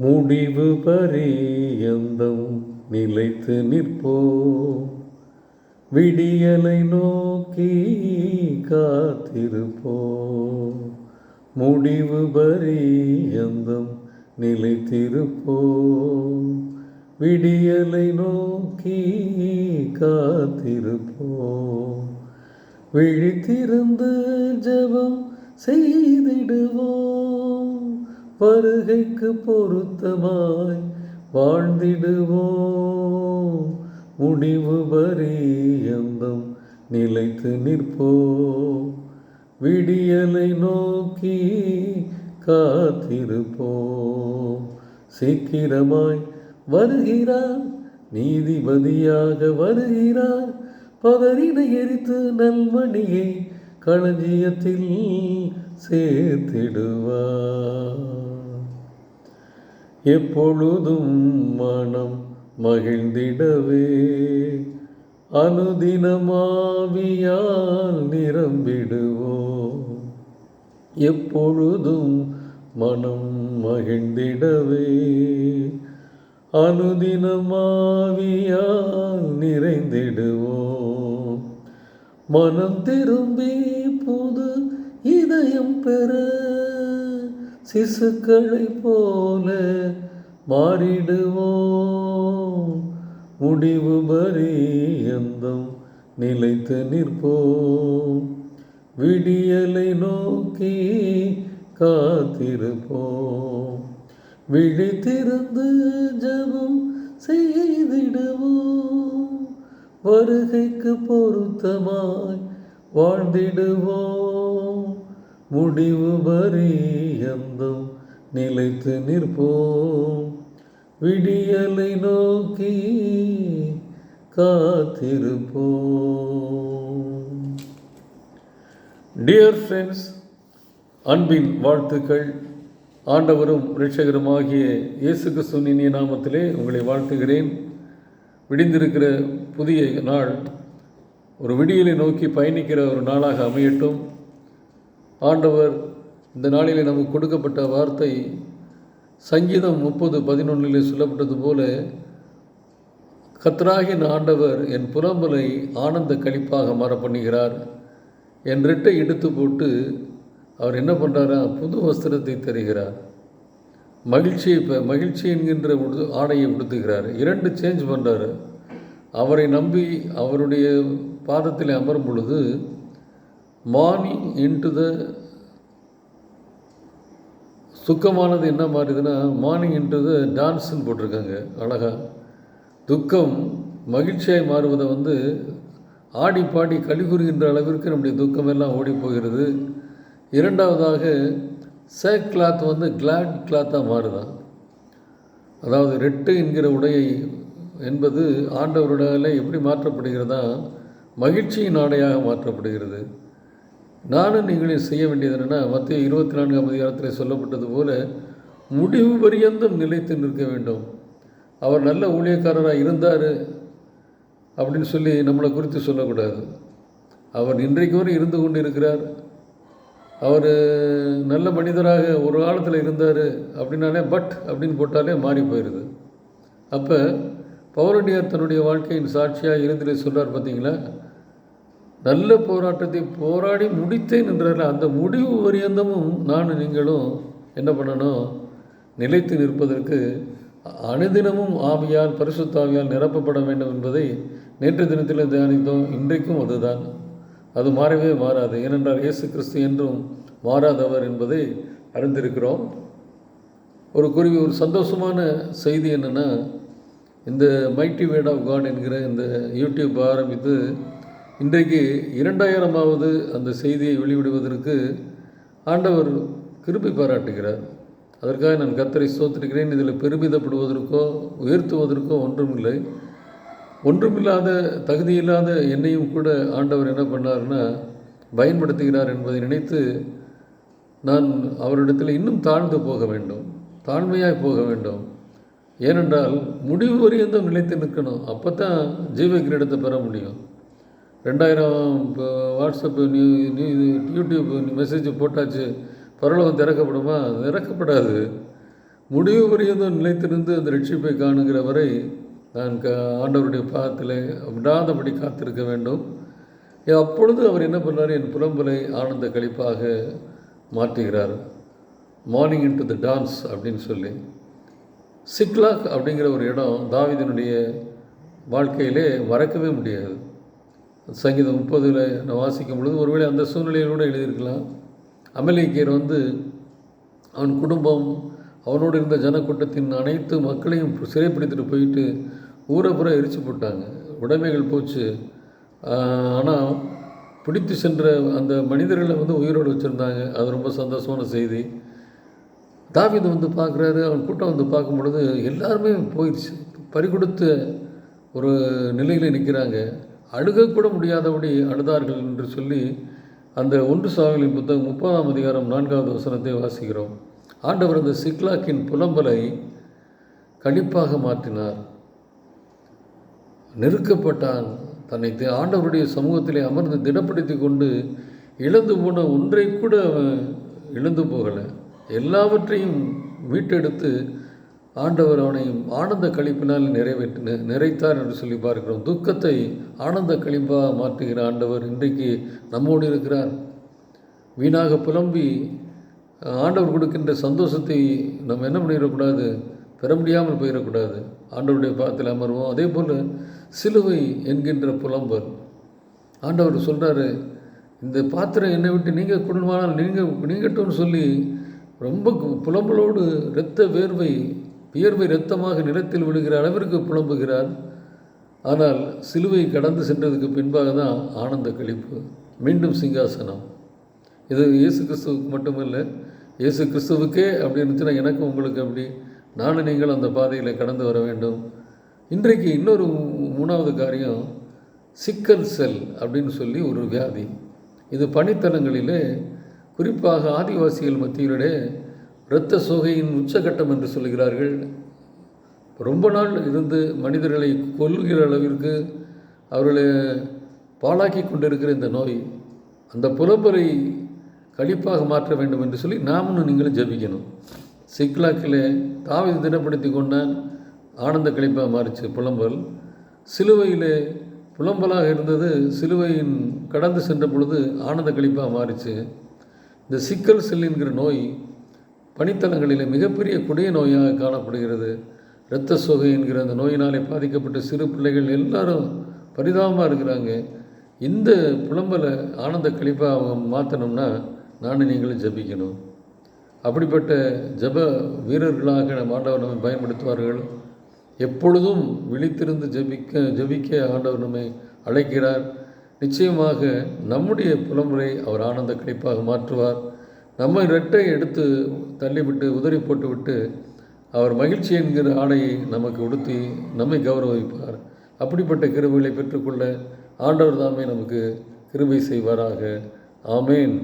முடிவு பரியந்தம் நிலைத்து நிற்போ. விடியலை நோக்கி காத்திருப்போ. முடிவு பரியந்தம் நிலைத்திருப்போ. விடியலை நோக்கி காத்திருப்போ. விழித்திருந்து ஜபம் செய்திடுவோம் வருகைக்கு பொருத்தமாய் வாழ்ந்திடுவோம். முடிவு பரியந்தம் நிலைத்து நிற்போம். விடியலை நோக்கி காத்திருப்போம். சீக்கிரமாய் வருகிறார் நீதிபதியாக வருகிறார். பதறினை எரித்து நல்மணியை களஞ்சியத்தில் சேர்த்திடுவார். எப்பொழுதும் மனம் மகிழ்ந்திடவே. அனுதினமாவியால் நிரம்பிடுவோம். எப்பொழுதும் மனம் மகிழ்ந்திடவே. அனுதினமாவியால் நிறைந்திடுவோம். மனம் திரும்பி புது இதயம் பெற. சிசுக்களை போல மாறிடுவோம். முடிவு பரியந்தம் நிலைத்து நிற்போம். விடியலை நோக்கி காத்திருப்போம். விழித்திருந்து ஜபம் செய்திடுவோம். வருகைக்கு பொருத்தமாய் வாழ்ந்திடுவோம். முடிவு பரியந்தம் நிலைத்து நிற்போம். விடியலை நோக்கி காத்திருப்போம். டியர் ஃப்ரெண்ட்ஸ் அன்பின் வாழ்த்துக்கள். ஆண்டவரும் ரட்சகருமாகிய இயேசு கிறிஸ்துவின் நாமத்திலே உங்களை வாழ்த்துகிறேன். விடிந்திருக்கிற புதிய நாள் ஒரு விடியலை நோக்கி பயணிக்கிற ஒரு நாளாக அமையட்டும். ஆண்டவர் இந்த நாளிலே நமக்கு கொடுக்கப்பட்ட வார்த்தை சங்கீதம் முப்பது பதினொன்றிலே சொல்லப்பட்டது போல கத்ராகின் ஆண்டவர் என் புலம்பலை ஆனந்த கழிப்பாக மாற பண்ணுகிறார் என் ரெட்டை எடுத்து போட்டு அவர் என்ன பண்ணுறாரா புது வஸ்திரத்தை தருகிறார். மகிழ்ச்சியை இப்போ மகிழ்ச்சி என்கின்ற உடு ஆடையை உடுத்துகிறார். இரண்டு சேஞ்ச் பண்ணுறாரு அவரை நம்பி அவருடைய பாதத்தில் அமரும் பொழுது மார்னிங் இன்டு த சுக்கமானது என்ன மாறுதுன்னா மார்னிங் இன்டு த டான்ஸ்ன்னு போட்டிருக்காங்க அழகா. துக்கம் மகிழ்ச்சியாய் மாறுவதை வந்து ஆடி பாடி கழிகுறுகின்ற அளவிற்கு நம்முடைய துக்கமெல்லாம் ஓடி போகிறது. இரண்டாவதாக சேக் கிளாத் வந்து கிளாட் கிளாத்தாக மாறுதான். அதாவது ரெட்டு என்கிற உடையை என்பது ஆண்டவருடைய எப்படி மாற்றப்படுகிறதா மகிழ்ச்சியின் ஆடையாக மாற்றப்படுகிறது. நானும் நீங்களும் செய்ய வேண்டியது என்னென்னா மத்திய இருபத்தி நான்காம் அதிகாரத்தில் சொல்லப்பட்டது போல முடிவு பரியந்தம் நிலைத்து நிற்க வேண்டும். அவர் நல்ல ஊழியக்காரராக இருந்தார் அப்படின்னு சொல்லி நம்மளை குறித்து சொல்லக்கூடாது. அவர் இன்றைக்கு வரை இருந்து கொண்டு இருக்கிறார் அவர் நல்ல மனிதராக ஒரு காலத்தில் இருந்தார் அப்படின்னாலே பட் அப்படின்னு போட்டாலே மாறி போயிடுது அப்போ பௌரடியார் தன்னுடைய வாழ்க்கையின் சாட்சியாக இருந்திலே சொல்கிறார் பார்த்தீங்களா நல்ல போராட்டத்தை போராடி முடித்தேன் என்றார் அந்த முடிவு பரியந்தமும் நான் நீங்களும் என்ன பண்ணணும்? நிலைத்து நிற்பதற்கு அனுதினமும் ஆவியால் பரிசுத்தாவியால் நிரப்பப்பட வேண்டும் என்பதை நேற்று தினத்தில் தியானித்தோம். இன்றைக்கும் அதுதான். அது மாறவே மாறாது. ஏனென்றால் இயேசு கிறிஸ்து என்றும் மாறாதவர் என்பதை அறிந்திருக்கிறோம். ஒரு குருவி ஒரு சந்தோஷமான செய்தி என்னென்னா இந்த மைட்டி வேட் ஆஃப் காட் என்கிற இந்த யூடியூப் ஆரம்பித்து இன்றைக்கு இரண்டாயிரமாவது அந்த செய்தியை வெளிவிடுவதற்கு ஆண்டவர் கிருப்பி பாராட்டுகிறார். அதற்காக நான் கத்தரை சோத்திருக்கிறேன் இதில் பெருமிதப்படுவதற்கோ உயர்த்துவதற்கோ ஒன்றுமில்லை. ஒன்றுமில்லாத தகுதியில்லாத என்னையும் கூட ஆண்டவர் என்ன பண்ணார்னா பயன்படுத்துகிறார் என்பதை நினைத்து நான் அவரிடத்தில் இன்னும் தாழ்ந்து போக வேண்டும். தாழ்மையாய் போக வேண்டும். ஏனென்றால் முடிவு வரையும் நிலைத்து நிற்கணும். அப்போ தான் ஜீவ கிரீடத்தை பெற முடியும். ரெண்டாயிரம் இப்போ WhatsApp new new YouTube message போட்டாச்சு பரலோகம் திறக்கப்படுமா? திறக்கப்படாது. முடிவு பரியந்தம் நிலைத்திருந்து அந்த ரட்சிப்பை காணுங்கிற வரை நான் க ஆண்டவருடைய பாதத்தில் விடாதபடி காத்திருக்க வேண்டும். அப்பொழுது அவர் என்ன பண்ணார்? என் புலம்பலை ஆனந்த கழிப்பாக மாற்றுகிறார். Morning in to the dance அப்படின்னு சொல்லி. சிக்லாக் அப்படிங்கிற ஒரு இடம் தாவிதனுடைய வாழ்க்கையிலே மறக்கவே முடியாது. சங்கீதம் முப்பதில் நான் வாசிக்கும் பொழுது ஒருவேளை அந்த சூழ்நிலையில் எழுதியிருக்கலாம். அமலிக்கியர் வந்து அவன் குடும்பம் அவனோடு இருந்த ஜனக்கூட்டத்தின் அனைத்து மக்களையும் சிறைப்பிடித்துட்டு போயிட்டு ஊரை புற எரிச்சு போட்டாங்க. உடைமைகள் போச்சு. ஆனால் பிடித்து சென்ற அந்த மனிதர்களை வந்து உயிரோடு வச்சுருந்தாங்க. அது ரொம்ப சந்தோஷமான செய்தி. தாவிது வந்து பார்க்குறாரு. அவன் கூட்டம் வந்து பார்க்கும் பொழுது எல்லாருமே போயிடுச்சு பறிகொடுத்த ஒரு நிலையில் நிற்கிறாங்க அழுகக்கூட முடியாதபடி அழுதார்கள் என்று சொல்லி அந்த ஒன்று சாவலின் புத்தகம் முப்பதாம் அதிகாரம் நான்காவது வசனத்தை வாசிக்கிறோம். ஆண்டவர் அந்த சிக்லாக்கின் புலம்பலை கணிப்பாக மாற்றினார். நெருக்கப்பட்டான். தன்னை ஆண்டவருடைய சமூகத்திலே அமர்ந்து திடப்படுத்தி கொண்டு இழந்து போன ஒன்றை கூட அவன் இழந்து போகலை. எல்லாவற்றையும் மீட்டெடுத்து ஆண்டவர் அவனை ஆனந்த கழிப்பினால் நிறைவேற்று நிறைத்தார் என்று சொல்லி பார்க்கிறோம். துக்கத்தை ஆனந்த கழிப்பாக மாற்றுகிற ஆண்டவர் இன்றைக்கு நம்மோடு இருக்கிறார். வீணாக புலம்பி ஆண்டவர் கொடுக்கின்ற சந்தோஷத்தை நம்ம என்ன பண்ணிடக்கூடாது? பெற முடியாமல் போயிடக்கூடாது. ஆண்டவருடைய பாதத்தில் அமர்வோம். அதே போல் சிலுவை என்கின்ற புலம்பல். ஆண்டவர் சொல்கிறாரு இந்த பாத்திரம் என்னை விட்டு நீங்கள் குடும்பமானால் நீங்கள் நீங்கட்டும்னு சொல்லி ரொம்ப புலம்பலோடு இரத்த வேர்வை வியர்வை இரத்தமாக நிலத்தில் விழுகிற அளவிற்கு புலம்புகிறார். ஆனால் சிலுவை கடந்து சென்றதுக்கு பின்பாக தான் ஆனந்த கழிப்பு. மீண்டும் சிங்காசனம். இது இயேசு கிறிஸ்துவுக்கு மட்டுமில்லை இயேசு கிறிஸ்துவுக்கே அப்படி இருந்துச்சுன்னா எனக்கும் உங்களுக்கு அப்படி நானும் நீங்கள் அந்த பாதையில் கடந்து வர வேண்டும். இன்றைக்கு இன்னொரு மூணாவது காரியம் சிக்கல் செல் அப்படின்னு சொல்லி ஒரு வியாதி. இது பணித்தலங்களிலே குறிப்பாக ஆதிவாசிகள் மத்தியிலே இரத்த சோகையின் உச்சகட்டம் என்று சொல்கிறார்கள் ரொம்ப நாள் இருந்து மனிதர்களை கொல்லுகிற அளவிற்கு அவர்களை பாழாக்கி கொண்டிருக்கிற இந்த நோய் அந்த புலம்பரை கழிப்பாக மாற்ற வேண்டும் என்று சொல்லி நாமும் நீங்களும் ஜபிக்கணும். சிக்லாக்கில் தாவி தினப்படுத்தி கொண்டான். ஆனந்த கழிப்பாக மாறிச்சு புலம்பல். சிலுவையில் புலம்பலாக இருந்தது. சிலுவையின் கடந்து சென்ற பொழுது ஆனந்த கழிப்பாக மாறிச்சு. இந்த சிக்கல் செல்லுங்கிற நோய் பனித்தலங்களில் மிகப்பெரிய கொடிய நோயாக காணப்படுகிறது. இரத்த சோகை என்கிற அந்த நோயினாலே பாதிக்கப்பட்ட சிறு பிள்ளைகள் எல்லாரும் பரிதாபமாக இருக்கிறாங்க. இந்த புலம்பலை ஆனந்த கழிப்பாக அவங்க மாற்றணும்னா நானும் நீங்களும் ஜபிக்கணும். அப்படிப்பட்ட ஜப வீரர்களாக நம்ம ஆண்டவர் நம்மை பயன்படுத்துவார்கள். எப்பொழுதும் விழித்திருந்து ஜபிக்க ஜபிக்க ஆண்டவர் நம்மை அழைக்கிறார். நிச்சயமாக நம்முடைய புலம்புரை அவர் ஆனந்த கழிப்பாக மாற்றுவார். நம்ம ரெட்டை எடுத்து தள்ளிவிட்டு உதறி போட்டுவிட்டு அவர் மகிழ்ச்சி என்கிற ஆடையை நமக்கு உடுத்தி நம்மை கௌரவிப்பார். அப்படிப்பட்ட கிருபைகளை பெற்றுக்கொள்ள ஆண்டவர் தாமே நமக்கு கிருபை செய்வாராக. ஆமேன்.